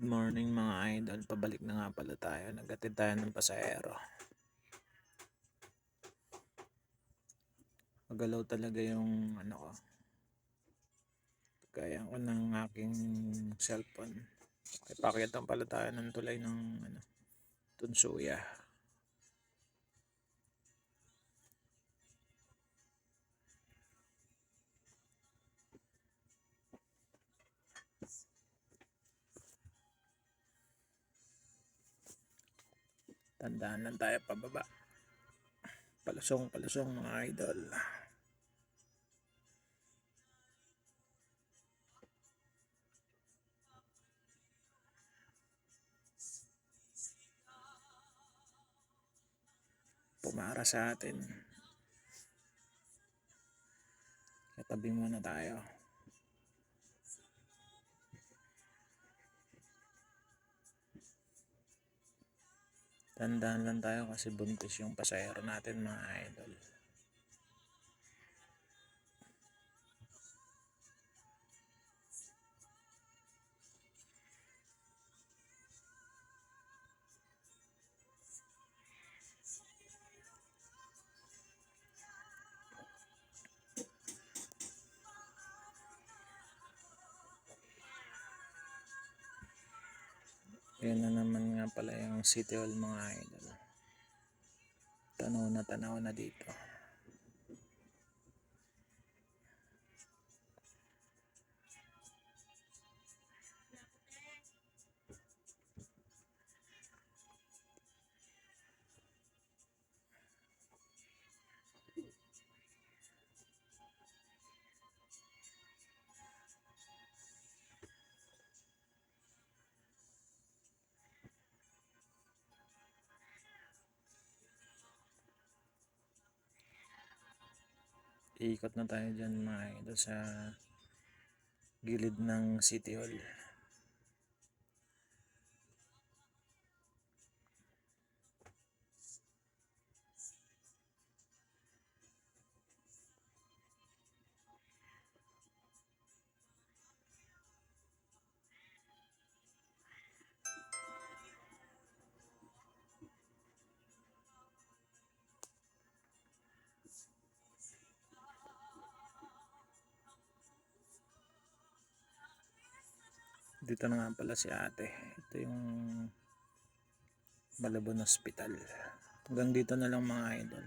morning mga idol. Pabalik na nga pala tayo. Naghatid tayo ng pasahero. Magalaw talaga yung ano ko. Kaya ko ng aking cellphone. Ay pakitan pala tayo ng tulay ng ano, Tunsuya. Tandaan lang tayo pababa. Palusong, palusong mga idol. Pumara sa atin. Katabi muna tayo. Tandaan lang tayo kasi buntis yung pasahero natin mga idol. Yan na naman nga pala yung City Hall mga idol. Tanaw na tanaw na dito. Iikot na tayo dyan mga idol sa gilid ng City Hall. Dito na nga pala si ate. Ito yung Malabon Hospital. Hanggang dito na lang mga idol.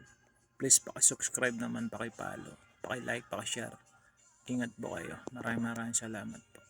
Please paki-subscribe naman, paki-follow, paki-like, paki-share. Ingat po kayo. Maraming maraming salamat po.